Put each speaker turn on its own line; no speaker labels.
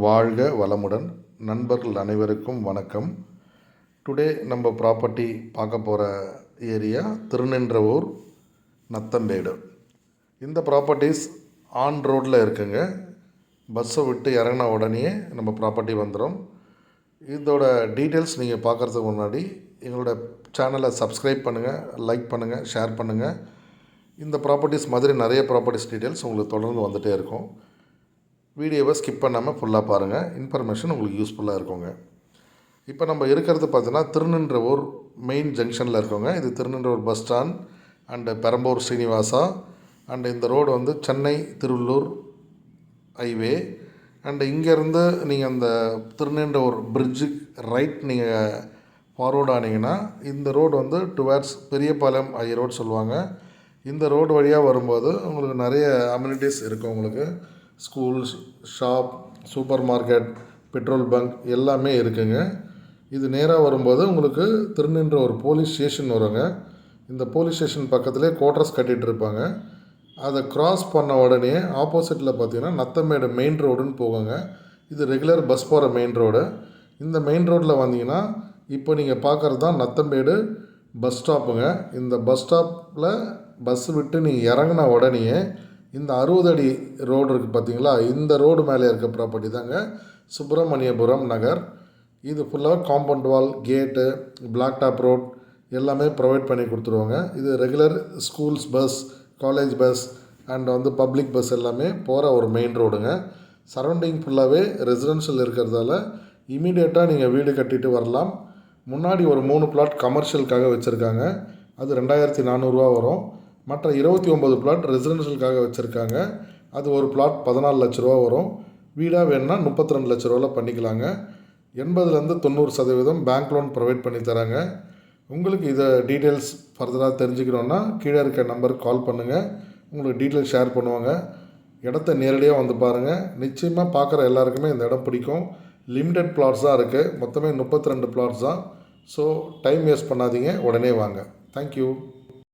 வாழ்க வளமுடன். நண்பர்கள் அனைவருக்கும் வணக்கம். டுடே நம்ம ப்ராப்பர்ட்டி பார்க்க போகிற ஏரியா திருநின்றவூர் நத்தம்பேடு. இந்த ப்ராப்பர்ட்டிஸ் ஆன் ரோட்டில் இருக்குங்க. பஸ்ஸை விட்டு இறங்கின உடனே நம்ம ப்ராப்பர்ட்டி வந்துடும் இதோட டீட்டெயில்ஸ் நீங்கள் பார்க்குறதுக்கு முன்னாடி எங்களோட சேனலை சப்ஸ்கிரைப் பண்ணுங்கள் லைக் பண்ணுங்கள் ஷேர் பண்ணுங்கள் இந்த ப்ராப்பர்ட்டிஸ் மாதிரி நிறைய ப்ராப்பர்ட்டிஸ் டீட்டெயில்ஸ் உங்களுக்கு தொடர்ந்து வந்துகிட்டே இருக்கும். வீடியோவை ஸ்கிப் பண்ணாமல் ஃபுல்லாக பாருங்கள் இன்ஃபர்மேஷன் உங்களுக்கு யூஸ்ஃபுல்லாக இருக்குங்க. இப்போ நம்ம இருக்கிறது பார்த்தீங்கன்னா திருநின்றவூர் மெயின் ஜங்ஷனில் இருக்கோங்க. இது Thiruninravur bus stand and Perambur Srinivasa and இந்த ரோடு வந்து சென்னை திருவள்ளூர் ஹைவே அண்டு இங்கேருந்து நீங்கள் அந்த திருநின்றவூர் பிரிட்ஜு ரைட் நீங்கள் ஃபார்வர்ட் ஆனீங்கன்னா இந்த ரோடு வந்து டுவேர்ட்ஸ் பெரியபாளையம் ஐ ரோடு சொல்லுவாங்க. இந்த ரோடு வழியாக வரும்போது உங்களுக்கு நிறைய அம்யூனிட்டிஸ் இருக்குது உங்களுக்கு. Schools shop supermarket petrol bunk எல்லாமே இருக்குங்க. இது நேராக வரும்போது உங்களுக்கு திருநின்ற ஒரு போலீஸ் ஸ்டேஷன் வருங்க. இந்த போலீஸ் ஸ்டேஷன் பக்கத்துலேயே கோட்ரஸ் கட்டிகிட்டு இருப்பாங்க. அதை கிராஸ் பண்ண உடனே ஆப்போசிட்டில் பார்த்தீங்கன்னா நத்தமேடு மெயின் ரோடுன்னு போகுங்க. இது ரெகுலர் பஸ் போகிற மெயின் ரோடு இந்த மெயின் ரோட்டில் வந்தீங்கன்னா இப்போ நீங்கள் பார்க்குறது தான் நத்தம்பேடு பஸ் ஸ்டாப்புங்க இந்த பஸ் ஸ்டாப்பில் பஸ் விட்டு நீங்கள் இறங்கின உடனே இந்த அறுபது அடி ரோடு இருக்குது பார்த்தீங்களா? இந்த ரோடு மேலே இருக்க ப்ராப்பர்ட்டி தாங்க சுப்பிரமணியபுரம் நகர். இது ஃபுல்லாக compound wall gate black top road எல்லாமே ப்ரொவைட் பண்ணி கொடுத்துருவாங்க. இது regular schools bus college bus and வந்து பப்ளிக் பஸ் எல்லாமே போகிற ஒரு மெயின் ரோடுங்க சரௌண்டிங் ஃபுல்லாகவே ரெசிடென்ஷியல் இருக்கிறதால இமீடியட்டாக நீங்கள் வீடு கட்டிட்டு வரலாம். முன்னாடி ஒரு மூணு பிளாட் கமர்ஷியலுக்காக வச்சுருக்காங்க. அது ரெண்டாயிரத்தி நானூறுரூவா வரும். மற்ற இருபத்தி ஒம்பது பிளாட் ரெசிடென்ஷியலுக்காக வச்சுருக்காங்க. அது ஒரு பிளாட் பதினாலு லட்ச ரூபா வரும். வீடாக வேணுன்னா முப்பத்தி ரெண்டு லட்ச ரூபாவில் பண்ணிக்கலாங்க. எண்பதுலேருந்து தொண்ணூறு சதவீதம் பேங்க் லோன் ப்ரொவைட் பண்ணி தராங்க. உங்களுக்கு இதை டீட்டெயில்ஸ் ஃபர்தராக தெரிஞ்சுக்கணுன்னா கீழே இருக்க நம்பருக்கு கால் பண்ணுங்கள் உங்களுக்கு டீட்டெயில்ஸ் ஷேர் பண்ணுவாங்க. இடத்த நேரடியாக வந்து பாருங்கள் நிச்சயமாக பார்க்குற எல்லாருக்குமே இந்த இடம் பிடிக்கும். லிமிடெட் பிளாட்ஸ் தான் இருக்குது மொத்தமே முப்பத்தி ரெண்டு பிளாட்ஸ் தான். ஸோ டைம் வேஸ்ட் பண்ணாதீங்க. உடனே வாங்க. தேங்க்யூ